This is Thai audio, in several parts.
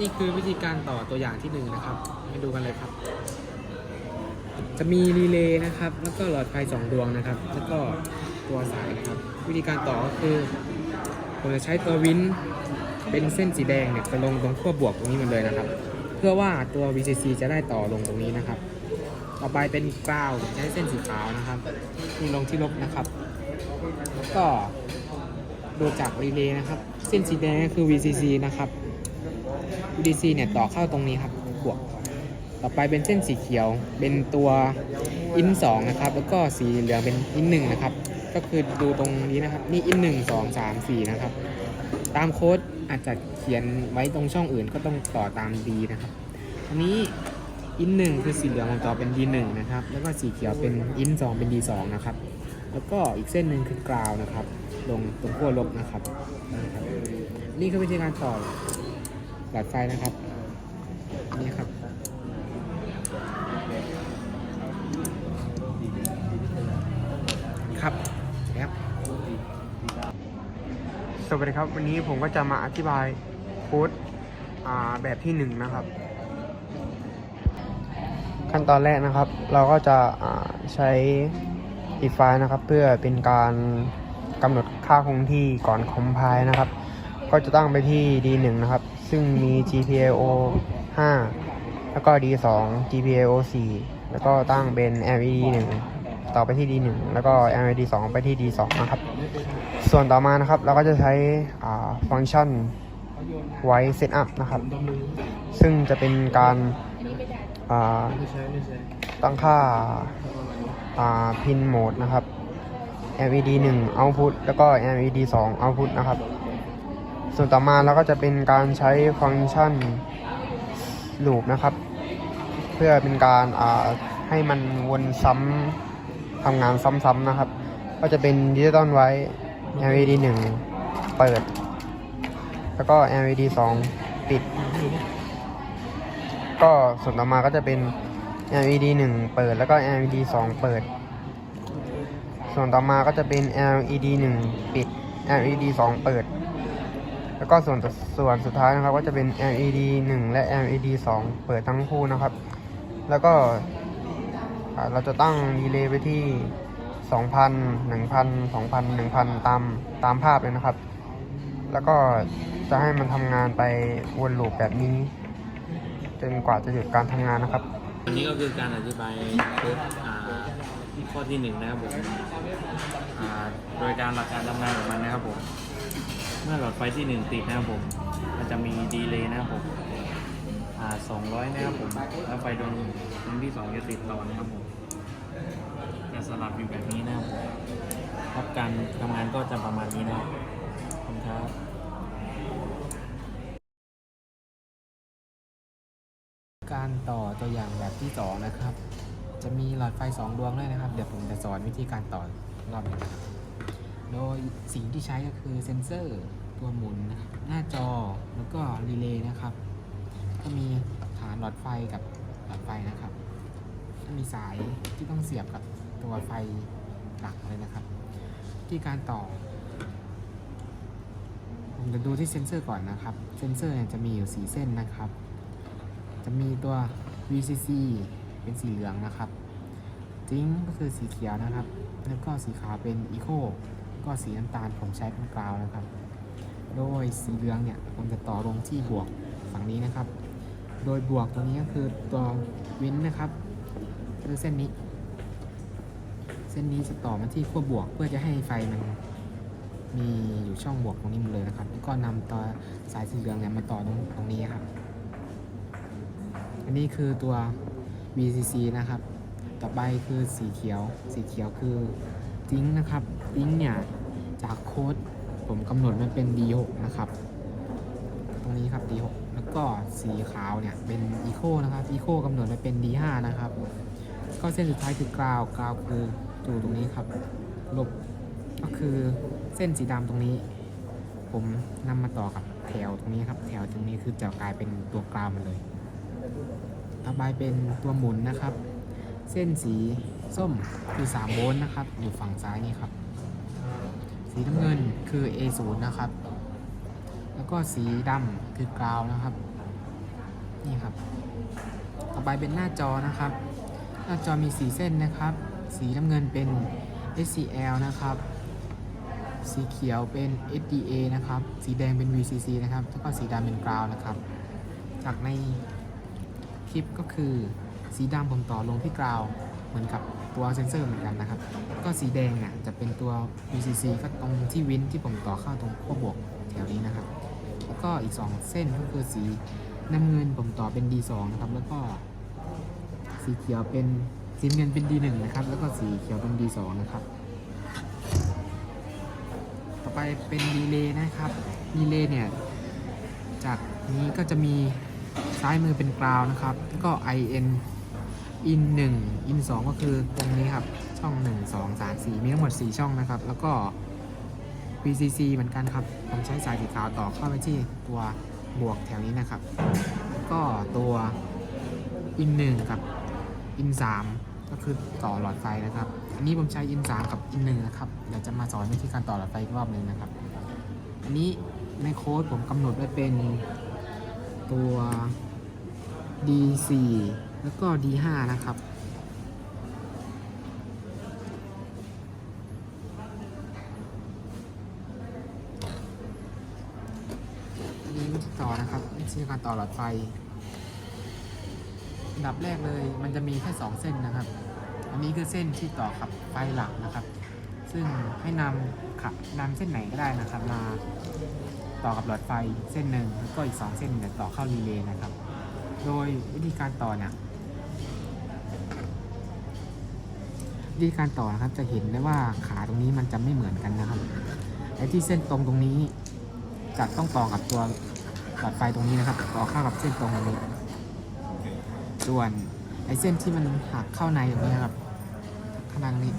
นี่คือวิธีการต่อตัวอย่างที่หนึ่งนะครับมาดูกันเลยครับ จะมีรีเลย์นะครับ แล้วก็หลอดไฟสองดวงนะครับ แล้วก็ตัวสายนะครับ วิธีการต่อก็คือผมจะใช้ตัววินเป็นเส้นสีแดงเนี่ยไปลงตรงขั้วบวกตรงนี้มันเลยนะครับ เพื่อว่าตัว VCC จะได้ต่อลงตรงนี้นะครับ ต่อไปเป็นกราวใช้เส้นสีขาวนะครับนี่ลงที่ลบนะครับ แล้วก็ดูจากรีเลย์นะครับ เส้นสีแดงก็คือ VCC นะครับ VCC เนี่ยต่อเข้าตรงนี้ครับบวกต่อไปเป็นเส้นสีเขียว เป็นตัวอินสองนะครับ แล้วก็สีเหลืองเป็นอินหนึ่งนะครับ ก็คือดูตรงนี้นะครับ นี่อินหนึ่งสองสามสี่นะครับ ตามโค้ดอาจจะเขียนไว้ตรงช่องอื่นก็ต้องต่อตามดีนะครับ อันนี้อินหนึ่งคือสีเหลืองของต่อเป็น D1 นะครับ แล้วก็สีเขียวเป็นอินสองเป็น D2 นะครับ แล้วก็อีกเส้นหนึ่งคือกราวนะครับ ลงตรงขั้วลบนะครับ นี่คือวิธีการต่อ หลอดไฟนะครับ นี่ครับ ครับครับสวัสดีครับ วันนี้ผมก็จะมาอธิบายโค้ดแบบที่หนึ่งนะครับ ขั้นตอนแรกนะครับ เราก็จะใช้ if ไฟนะครับ เพื่อเป็นการกำหนดค่าคงที่ก่อนคอมไพล์นะครับ ก็จะตั้งไปที่ D1 นะครับ ซึ่งมี GPIO 5 แล้วก็ D2 GPIO 4 แล้วก็ตั้งเป็น LED 1 ต่อไปที่ D1 แล้วก็ LED 2 ไปที่ D2 นะครับ ส่วนต่อมานะครับ เราก็จะใช้ฟังก์ชันไว้ setup นะครับ ซึ่งจะเป็นการาตั้งค่าอ่า pin mode นะครับ LED 1 output แล้วก็ LED 2 output นะครับ ส่วนต่อมาเราก็จะเป็นการใช้ฟังก์ชัน loop นะครับ เพื่อเป็นการให้มันวนซ้ำทำงานซ้ำๆนะครับ ก็จะเป็นดิจิตอลไว้ LED 1 เปิด แล้วก็ LED 2 ปิด ก็ส่วนต่อมาก็จะเป็น LED 1 เปิดแล้วก็ LED 2 เปิด ส่วนต่อมาก็จะเป็น LED 1 ปิด LED 2 เปิด แล้วก็ส่วนส่วนสุดท้ายนะครับก็จะเป็น LED 1 และ LED 2 เปิดทั้งคู่นะครับ แล้วก็เราจะตั้งดีเลย์ไปที่ 2,000 1,000 2,000 1,000 ตามตามภาพเลยนะครับ แล้วก็จะให้มันทำงานไปวนลูปแบบนี้ จนกว่าจะหยุดการทำงานนะครับอันนี้ก็คือการอธิบายโค้ดข้อที่หนึ่งนะครับผมโดยการหลักการทำงานของมันนะครับผม มื่อหลอดไฟที่หนึ่งติดนะครับผม มันจะมีดีเลย์นะครับผมอ่าสองร้อยนะครับผม แล้วไฟดวงดวงที่สองจะติดต่อนะครับผมจะสลับอยู่แบบนี้นะครับผมครับการทำงานก็จะประมาณนี้นะครับขอบคุณครับการต่อตัวอย่างแบบที่สองนะครับ จะมีหลอดไฟสองดวงด้วยนะครับ เดี๋ยวผมจะสอนวิธีการต่อรอบหนึงนะครับ โดยสิ่งที่ใช้ก็คือเซ็นเซอร์ตัวหมุนนะครับหน้าจอแล้วก็รีเลย์นะครับ ก็มีฐานหลอดไฟกับหลอดไฟนะครับก็มีสายที่ต้องเสียบกับตัวไฟหลักเลยนะครับ ที่การต่อผมจะดูที่เซ็นเซอร์ก่อนนะครับ เซ็นเซอร์เนี่ยจะมีอยู่ 4 เส้นนะครับ จะมีตัว VCC เป็นสีเหลืองนะครับ จิงก็คือสีเขียวนะครับ แล้วก็สีขาวเป็น Eco ก็สีน้ำตาลผมใช้เป็นกราวนะครับ โดยสีเหลืองเนี่ยผมจะต่อลงที่บวกฝั่งนี้นะครับ โดยบวกตัวนี้ก็คือตัววินนะครับคือเส้นนี้ เส้นนี้จะต่อมาที่ขั้วบวกเพื่อจะให้ไฟมันมีอยู่ช่องบวกตรงนี้หมดเลยนะครับ แล้วก็นำตัวสายสีเหลืองเนี่ยมาต่อตรงตรงนี้ครับ อันนี้คือตัว VCC นะครับ ต่อไปคือสีเขียว สีเขียวคือติ้งนะครับ ติ้งเนี่ย จากโค้ดผมกำหนดมันเป็น D6 นะครับ ตรงนี้ครับ D6 แล้วก็สีขาวเนี่ยเป็น Eco นะครับ Eco กำหนดมันเป็น D5 นะครับ ก็เส้นสุดท้ายคือกราวกราวคืออยู่ตรงนี้ครับ ลบก็คือเส้นสีดำตรงนี้ ผมนำมาต่อกับแถวตรงนี้ครับ แถวตรงนี้คือจะกลายเป็นตัวกราวมันเลยต่อไปเป็นตัวหมุนนะครับ เส้นสีส้มคือ3โวลต์นะครับ อยู่ฝั่งซ้ายนี่ครับ สีน้ำเงินคือ A0 นะครับ แล้วก็สีดำคือกราวนะครับ นี่ครับ ต่อไปเป็นหน้าจอนะครับ หน้าจอมีสีเส้นนะครับ สีน้ำเงินเป็น SCL นะครับ สีเขียวเป็น SDA นะครับ สีแดงเป็น VCC นะครับ แล้วก็สีดำเป็น ground นะครับ จากในคลิปก็คือสีดำผมต่อลงที่ ground เหมือนกับ ตัวเซนเซอร์เหมือนกันนะครับ ก็สีแดงเนี่ยจะเป็นตัว VCC ก็ตรงที่วินที่ผมต่อเข้าตรงขั้วบวกแถวนี้นะครับ แล้วก็อีก 2 เส้นก็คือสีน้ำเงินผมต่อเป็น D2 นะครับ แล้วก็สีเขียวเป็นสีเงินเป็น D1 นะครับ แล้วก็สีเขียวเป็น D2 นะครับ ต่อไปเป็นรีเลย์นะครับรีเลย์เนี่ยจากนี้ก็จะมีซ้ายมือเป็นกราวนะครับ ก็ IN แล้วก็ IN in 1 in 2ก็คือตรงนี้ครับ ช่อง1 2 3 4มีทั้งหมด4ช่องนะครับ แล้วก็ VCC เหมือนกันครับ ผมใช้สายสีขาวต่อเข้าไปที่ตัวบวกแถวนี้นะครับ แล้วก็ตัว in 1กับ in 3ก็คือต่อหลอดไฟนะครับ อันนี้ผมใช้ in 3กับ in 1นะครับเดี๋ยวจะมาสอนวิธีการต่อหลอดไฟอีกรอบหนึ่งนะครับ อันนี้ในโค้ดผมกำหนดไว้เป็นตัว D4 แล้วก็ D5 นะครับ อันนี้วิธีต่อนะครับวิธีการต่อหลอดไฟดับแรกเลยมันจะมีแค่ 2 เส้นนะครับ อันนี้คือเส้นที่ต่อกับไฟหลักนะครับ ซึ่งให้นำขับนำเส้นไหนก็ได้นะครับมาต่อกับหลอดไฟเส้นหนึ่งแล้วก็อีก 2 เส้นเนี่ยต่อเข้ารีเลย์นะครับ โดยวิธีการต่อเนี่ย วิธีการต่อนะครับจะเห็นได้ว่าขาตรงนี้มันจะไม่เหมือนกันนะครับไอ้ที่เส้นตรงตรงนี้จะต้องต่อกับตัวหลอดไฟตรงนี้นะครับ ต่อเข้ากับเส้นตรงตรงนี้ ส่วนไอ้เส้นที่มันหักเข้าในตรงนี้นะครับข้างในตรงนี้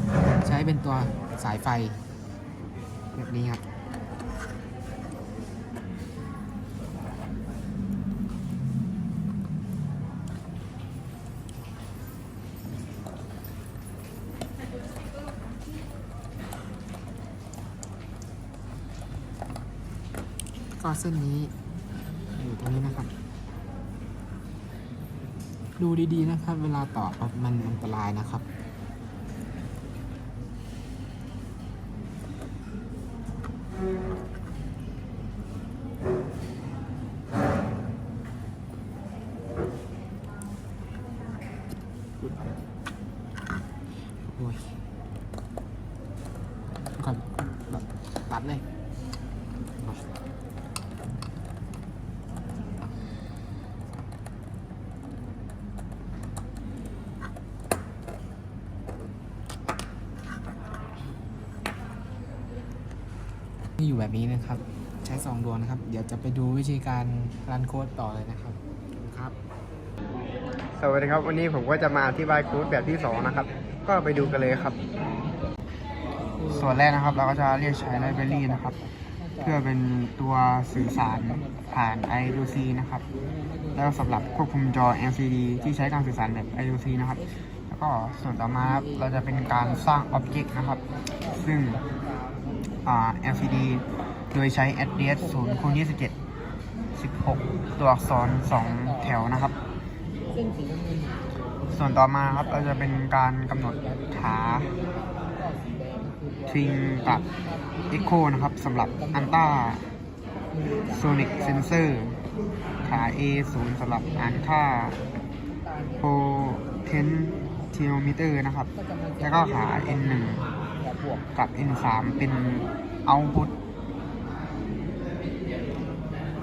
ใช้เป็นตัวสายไฟแบบนี้ครับ ก็เส้นนี้อยู่ตรงนี้นะครับ ดูดีๆนะครับ เวลาต่อมันอันตรายนะครับ โอ้ยก่อนแบบตัดเลย นี่อยู่แบบนี้นะครับ ใช้ 2 ดวงนะครับ เดี๋ยวจะไปดูวิธีการรันโค้ดต่อเลยนะครับครับสวัสดีครับ วันนี้ผมก็จะมาอธิบายโค้ดแบบที่ 2 นะครับ ก็ไปดูกันเลยครับ ส่วนแรกนะครับ เราก็จะเรียกใช้ไลบรารีนะครับ เพื่อเป็นตัวสื่อสารผ่าน I2C นะครับ แล้วสำหรับควบคุมจอ LCD ที่ใช้การสื่อสารแบบ I2C นะครับ แล้วก็ส่วนต่อมาครับเราจะเป็นการสร้าง Object นะครับ ซึ่งอ่า LCD โดยใช้ address 0คูณ27 16 ตัวอักษร 2 แถวนะครับ ส่วนต่อมาครับเราจะเป็นการกำหนดขาทริงกับ Echo นะครับสำหรับ a n t a Sonic Sensor ขา A0 สำหรับอ่านค่า Potentiometer นะครับ แล้วก็ขา N1 วกกับ N3 เป็นเอาพุท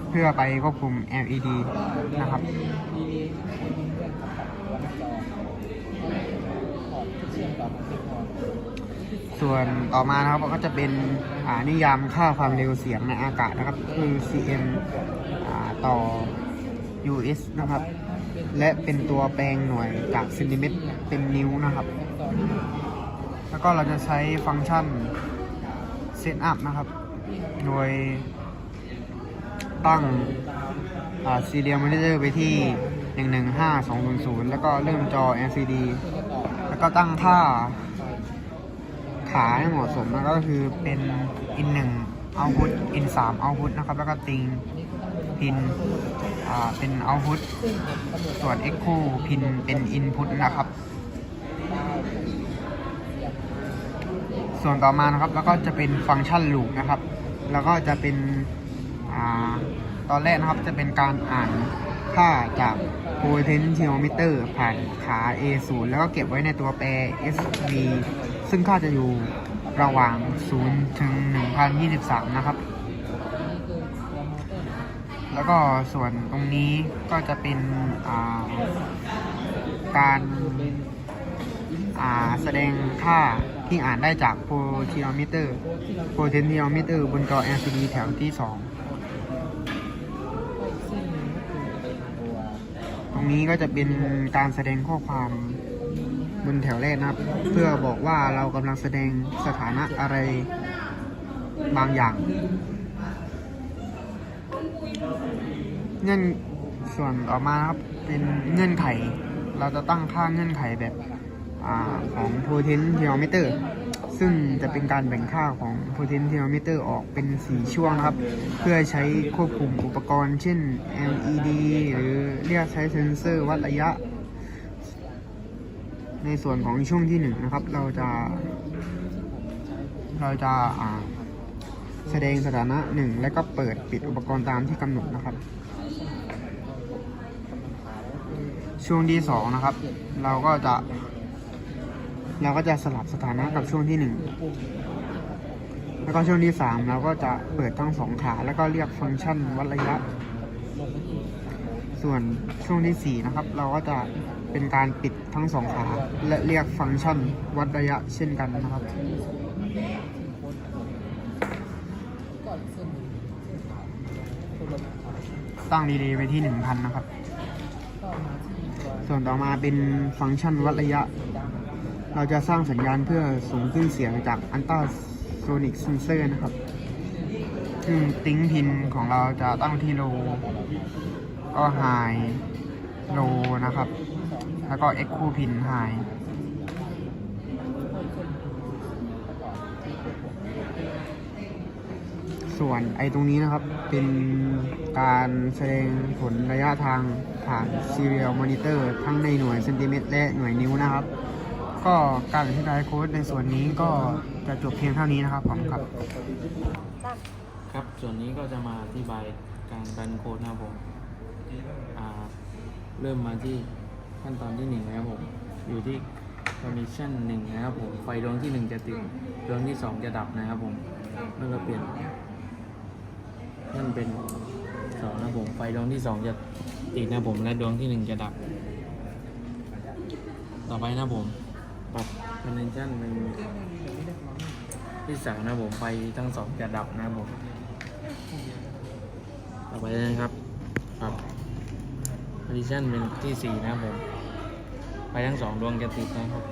เพื่อไปควบคุม LED นะครับส่วนต่อมานะครับก็จะเป็นนิยามค่าความเร็วเสียงในอากาศนะครับ คือ cm ต่อ us นะครับ และเป็นตัวแปลงหน่วยจากเซนติเมตรเป็นนิ้วนะครับ แล้วก็เราจะใช้ฟังก์ชัน setup นะครับ โดยตั้งอ่า serial monitor ไปที่ 115200 แล้วก็เริ่มจอ LCD แล้วก็ตั้งค่าขาให้เหมาะสมนะก็คือเป็น in 1 output in 3 output นะครับ แล้วก็ติงพินเป็น output ส่วน echo pin เป็น input นะครับ ส่วนต่อมานะครับแล้วก็จะเป็นฟังก์ชัน loop นะครับ แล้วก็จะเป็นอ่าตอนแรกนะครับจะเป็นการอ่านค่าจาก potentiometer ผ่านขา A0 แล้วก็เก็บไว้ในตัวแปร SV ซึ่งค่าจะอยู่ระหว่าง 0 ถึง 1023 นะครับ แล้วก็ส่วนตรงนี้ก็จะเป็นอ่าการอ่าแสดงค่า ที่อ่านได้จาก potentiometer potentiometer บนจอ LCD แถวที่ 2 ตรงนี้ก็จะเป็นการแสดงข้อความบนแถวแรกนะครับ เพื่อบอกว่าเรากำลังแสดงสถานะอะไรบางอย่างเงื่อนส่วนต่อมาครับเป็นเงื่อนไข เราจะตั้งค่าเงื่อนไขแบบ อของ potentiometer ซึ่งจะเป็นการแบ่งค่าของ potentiometer ออกเป็น 4 ช่วงนะครับ เพื่อใช้ควบคุมอุปกรณ์ เช่น LED หรือเรียกใช้เซนเซอร์วัดระยะ ในส่วนของช่วงที่ 1 นะครับ เราจะ เราจะาแสดงสถานะ 1 และก็เปิดปิดอุปกรณ์ตามที่กำหนดนะครับช่วงที่2นะครับ เราก็จะ เราก็จะสลับสถานะกับช่วงที่หนึ่งแล้วก็ช่วงที่สามเราก็จะเปิดทั้งสองขาแล้วก็เรียกฟังก์ชันวัดระยะ ส่วนช่วงที่สี่นะครับ เราก็จะเป็นการปิดทั้งสองขา และเรียกฟังก์ชันวัดระยะเช่นกันนะครับตั้งดีเลย์ไปที่หนึ่งพันนะครับ ส่วนต่อมาเป็นฟังก์ชันวัดระยะ เราจะสร้างสัญญาณเพื่อส่งขึ้นเสียงจากอันต้าโซนิกเซนเซอร์นะครับ ซึ่งติ้งพินของเราจะตั้งที่โล ก็ไฮโลนะครับ แล้วก็เอ็กคูพินไฮส่วนไอตรงนี้นะครับเป็นการแสดงผลระยะทางผ่าน Serial Monitor ทั้งในหน่วยเซนติเมตรและหน่วยนิ้วนะครับ ก็การอธิบายโค้ดในส่วนนี้ก็จะจบเพียงเท่านี้นะครับผมครับ ครับส่วนนี้ก็จะมาอธิบายการรันโค้ดนะครับผมอ่าเริ่มมาที่ขั้นตอนที่หนึ่งนะครับผมอยู่ที่ condition หนึ่งนะครับผมไฟดวงที่หนึ่งจะติดดวงที่สองจะดับนะครับผมเมื่อเราเปลี่ยนนั่นเป็นสองนะครับผมไฟดวงที่สองจะติดนะครับผมและดวงที่หนึ่งจะดับ ต่อไปนะครับผม ปรับ condition เป็นที่สามนะผมไฟทั้งสองจะดับนะครับผมต่อไปนะครับปรับ position เป็นที่สี่นะผมไฟทั้งสองดวงจะติดนะครับ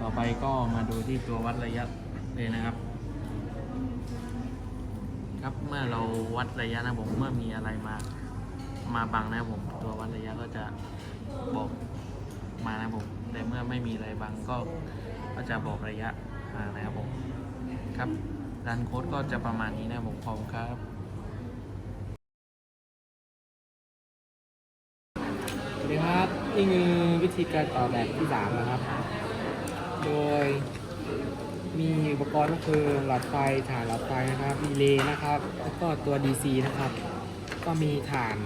ต่อไปก็มาดูที่ตัววัดระยะเลยนะครับ ครับเมื่อเราวัดระยะนะผมเมื่อมีอะไรมามาบังนะผม ตัววัดระยะก็จะบอกมานะผม แต่เมื่อไม่มีอะไรบังก็ก็จะบอกระยะมานะครับผมครับรันโค้ดก็จะประมาณนี้นะครับผมขอบคุณครับสวัสดีครับนี่คือวิธีการต่อแบบที่สามนะครับ โดยมีอุปกรณ์ก็คือหลอดไฟฐานหลอดไฟนะครับรีเลย์นะครับ แล้วก็ตัว DC นะครับ ก็มีฐาน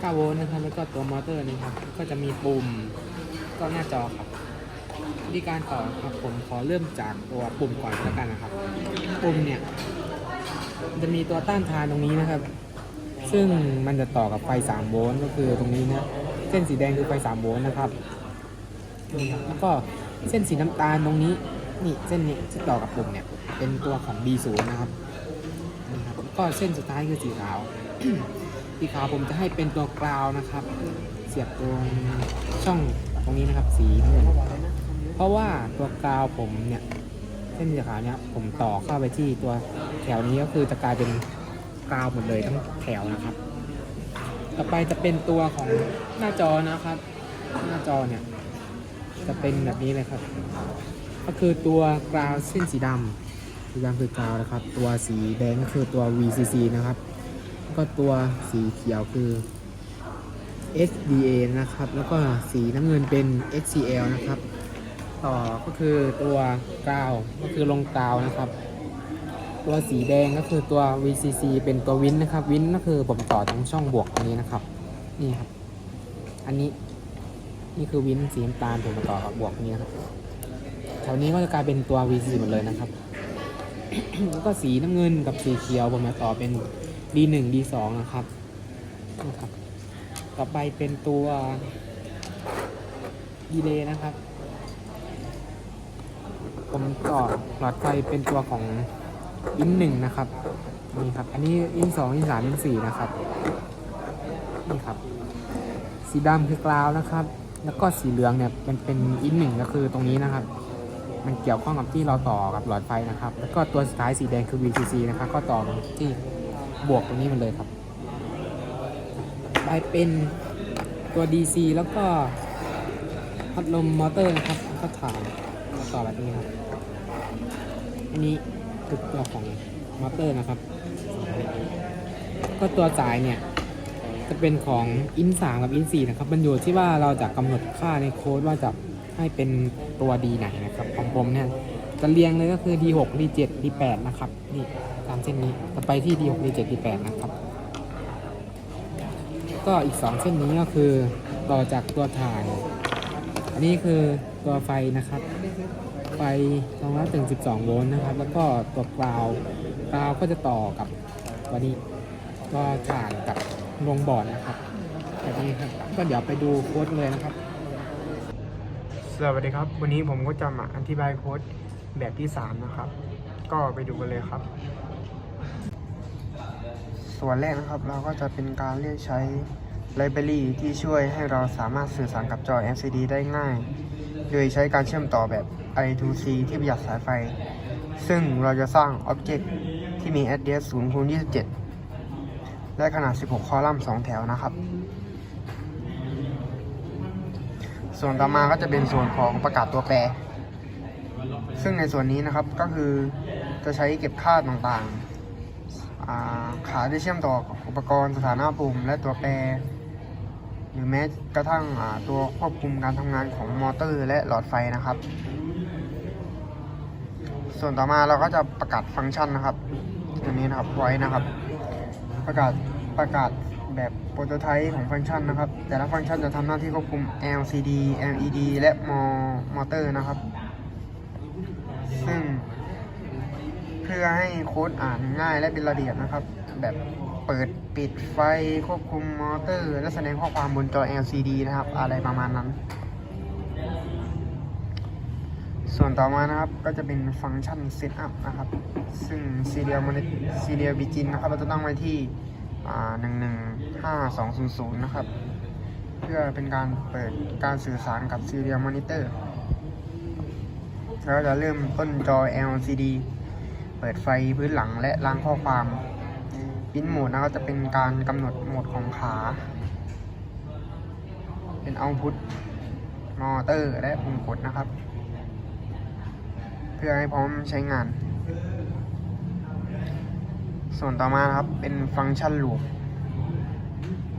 9โวลต์นะครับแล้วก็ตัวมอเตอร์นะครับ ก็จะมีปุ่ม ก็หน้าจอครับวิธีการต่อครับผมขอเริ่มจากตัวปุ่มก่อนแล้วกันนะครับ ปุ่มเนี่ย จะมีตัวต้านทานตรงนี้นะครับ ซึ่งมันจะต่อกับไฟ 3 โวลต์ก็คือตรงนี้นะเส้นสีแดงคือไฟ 3 โวลต์นะครับนี่ครับแล้วก็เส้นสีน้ำตาลตรงนี้นี่เส้นนี้ที่ต่อกับปุ่มเนี่ย เป็นตัวของ B0 นะครับนี่ครับแล้วก็เส้นสุดท้ายคือสีขาวสีขาวผมจะให้เป็นตัวกราวนะครับ เสียบตรงช่อง ตรงนี้นะครับ สีน้ำเงินเพราะว่าตัวกาวผมเนี่ยเส้นสีขาวเนี่ยผมต่อเข้าไปที่ตัวแถวนี้ก็คือจะกลายเป็นกาวหมดเลยทั้งแถวนะครับ ต่อไปจะเป็นตัวของหน้าจอนะครับ หน้าจอเนี่ย จะเป็นแบบนี้เลยครับ ก็คือตัวกาวเส้นสีดำสีดำคือกาวนะครับ ตัวสีแดงก็คือตัว VCC นะครับ ก็ตัวสีเขียวคือ SDA นะครับ แล้วก็สีน้ำเงินเป็น HCL นะครับ ต่อก็คือตัวกาวก็คือลงกาวนะครับ ตัวสีแดงก็คือตัว VCC เป็นตัววินนะครับ วินก็คือผมต่อตรงช่องบวกตรงนี้นะครับ นี่ครับ อันนี้นี่คือวินสีน้ำตาลผมมาต่อกับบวกนี้ครับแถวนี้ก็จะกลายเป็นตัว VCC หมดเลยนะครับ แล้วก็สีน้ำเงินกับสีเขียวผมมาต่อเป็น D1 D2 นะครับนะครับ ต่อไปเป็นตัวดีเลย์นะครับ ผมต่อหลอดไฟเป็นตัวของอินหนึ่งนะครับนี่ครับ อันนี้อินสองอินสามอินสี่นะครับนี่ครับ สีดำคือกราวนะครับ แล้วก็สีเหลืองเนี่ยเป็นเป็นอินหนึ่งก็คือตรงนี้นะครับ มันเกี่ยวข้องกับที่เราต่อกับหลอดไฟนะครับ แล้วก็ตัวสุดท้ายสีแดงคือ VCC นะครับ ก็ต่อที่บวกตรงนี้มันเลยครับ ไปเป็นตัว DC แล้วก็พัดลมมอเตอร์นะครับก็ถานมต่อแบบนี้ครับอันนี้คือตัวของมอเตอร์นะครับ ก็ตัวสายเนี่ยจะเป็นของอินสามกับอินสี่นะครับมันอยู่ที่ว่าเราจะกำหนดค่าในโค้ดว่าจะให้เป็นตัวดีไหนนะครับของผมเนี่ยจะเรียงเลยก็คือ D6 D7 D8 นะครับนี่ตามเส้นนี้จะไปที่ D6 D7 D8 นะครับ ก็อีก 2 เส้นนี้ก็คือต่อจากตัวถ่าน อันนี้คือตัวไฟนะครับ ไฟ212 โวลต์นะครับ แล้วก็ตัวกราวกราวก็จะต่อกับตัวนี้ก็ถ่านกับลงบอร์ดนะครับแบบนี้ครับก็เดี๋ยวไปดูโค้ดเลยนะครับ สวัสดีครับ วันนี้ผมก็จะมาอธิบายโค้ดแบบที่ 3 นะครับ ก็ไปดูกันเลยครับ ส่วนแรกนะครับเราก็จะเป็นการเรียกใช้ไลบรารีที่ช่วยให้เราสามารถสื่อสารกับจอ LCD ได้ง่าย โดยใช้การเชื่อมต่อแบบ I2C ที่ประหยัดสายไฟ ซึ่งเราจะสร้าง Object ที่มี address 0คูณ27 และขนาด 16 คอลัมน์ 2 แถวนะครับ ส่วนต่อมาก็จะเป็นส่วนของประกาศตัวแปร ซึ่งในส่วนนี้นะครับก็คือจะใช้เก็บค่าต่างๆ ขาที่เชื่อมต่อกับอุปกรณ์สถานะปุ่มและตัวแปร หรือแม้กระทั่งตัวควบคุมการทำงานของมอเตอร์และหลอดไฟนะครับ ส่วนต่อมาเราก็จะประกาศฟังก์ชันนะครับตัวนี้นะครับไว้นะครับ ประกาศประกาศแบบโปรโตไทป์ของฟังก์ชันนะครับ แต่ละฟังก์ชันจะทำหน้าที่ควบคุม LCD LED และมอมอเตอร์นะครับ ซึ่ง เพื่อให้โค้ดอ่านง่ายและเป็นระเบียบนะครับ แบบเปิดปิดไฟควบคุมมอเตอร์ และแสดงข้อความบนจอ LCD นะครับ อะไรประมาณนั้น ส่วนต่อมานะครับก็จะเป็นฟังก์ชัน Setup นะครับ ซึ่ง Serial Moni- Serial Begin นะครับ เราจะตั้งไว้ที่หนึ่งหนึ่งห้าสองศูนย์ศูนย์นะครับ เพื่อเป็นการเปิดการสื่อสารกับ Serial Monitor แล้วจะเริ่มต้นจอ LCD เปิดไฟพื้นหลังและล้างข้อความปิ้นโหมดนะครับจะเป็นการกำหนดโหมดของขา เป็นเอาพุทมอเตอร์และปุ่มกดนะครับ เพื่อให้พร้อมใช้งาน ส่วนต่อมาครับเป็นฟังก์ชันลูป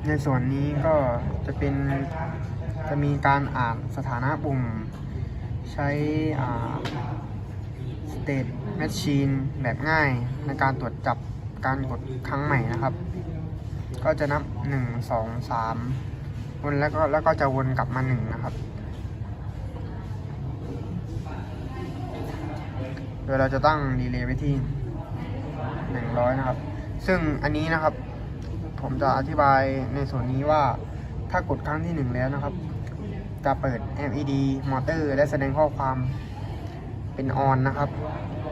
ในส่วนนี้ก็จะเป็นจะมีการอ่านสถานะปุ่มใช้อ่า State Machine แบบง่ายในการตรวจจับการกดครั้งใหม่นะครับ ก็จะนับ 1 2 3 วนแล้วก็แล้วก็จะวนกลับมา 1 นะครับ โดยเราจะตั้งดีเลย์ไว้ที่ 100 นะครับ ซึ่งอันนี้นะครับ ผมจะอธิบายในส่วนนี้ว่าถ้ากดครั้งที่ 1 แล้วนะครับ จะเปิด LED มอเตอร์ และแสดงข้อความ เป็นออนนะครับ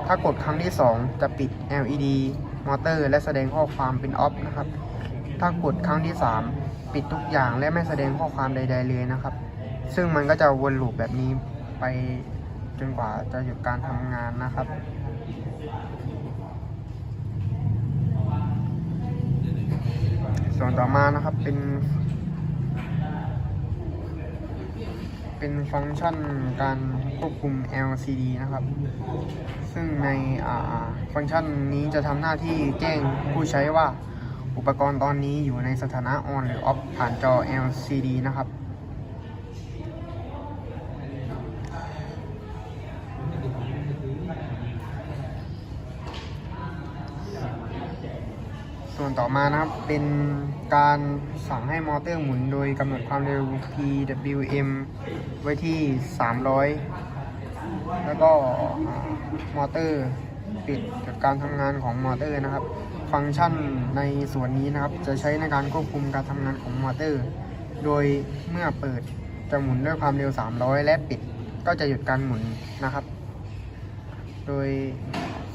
ถ้ากดครั้งที่ 2 จะปิด LED มอเตอร์ และแสดงข้อความเป็นออฟนะครับ ถ้ากดครั้งที่ 3 ปิดทุกอย่างและไม่แสดงข้อความใด ๆ เลยนะครับ ซึ่งมันก็จะวนลูปแบบนี้ไปจนกว่าจะหยุดการทำงานนะครับส่วนต่อมานะครับเป็น เป็นฟังก์ชันการ ควบคุม LCD นะครับ ซึ่งในฟังก์ชันนี้จะทำหน้าที่แจ้งผู้ใช้ว่าอุปกรณ์ตอนนี้อยู่ในสถานะ on หรือ off ผ่านจอ LCD นะครับ ส่วนต่อมานะครับ เป็นการสั่งให้มอเตอร์หมุนโดยกำหนดความเร็ว PWM ไว้ที่ 300 แล้วก็มอเตอร์ปิดจากการทำงานของมอเตอร์นะครับ ฟังก์ชันในส่วนนี้นะครับ จะใช้ในการควบคุมการทำงานของมอเตอร์ โดยเมื่อเปิดจะหมุนด้วยความเร็ว 300 และปิดก็จะหยุดการหมุนนะครับ โดย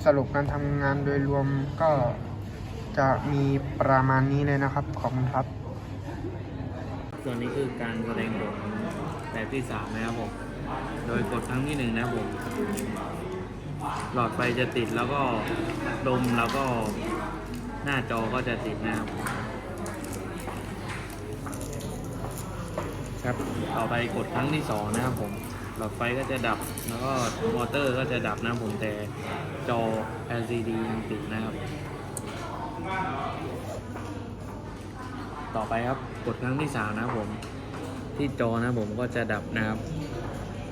สรุปการทำงานโดยรวมก็จะมีประมาณนี้เลยนะครับ ขอบคุณครับ ส่วนนี้คือการแสดงผลแบบที่สามนะครับผม โดยกดครั้งที่หนึ่งนะครับผม หลอดไฟจะติดแล้วก็ดมแล้วก็หน้าจอก็จะติดนะครับ ครับ ต่อไปกดครั้งที่สองนะครับผม หลอดไฟก็จะดับ แล้วก็มอเตอร์ก็จะดับนะผมแต่จอ LCD ยังติดนะครับ ต่อไปครับ กดครั้งที่สามนะครับผม ที่จอนะผมก็จะดับนะครับ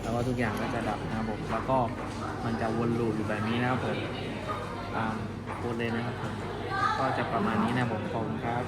แล้วก็ทุกอย่างก็จะดับนะครับผมแล้วก็มันจะวนลูปอยู่แบบนี้นะครับผมตามโค้ดเลยนะครับผมก็จะประมาณนี้นะครับผมขอบคุณครับ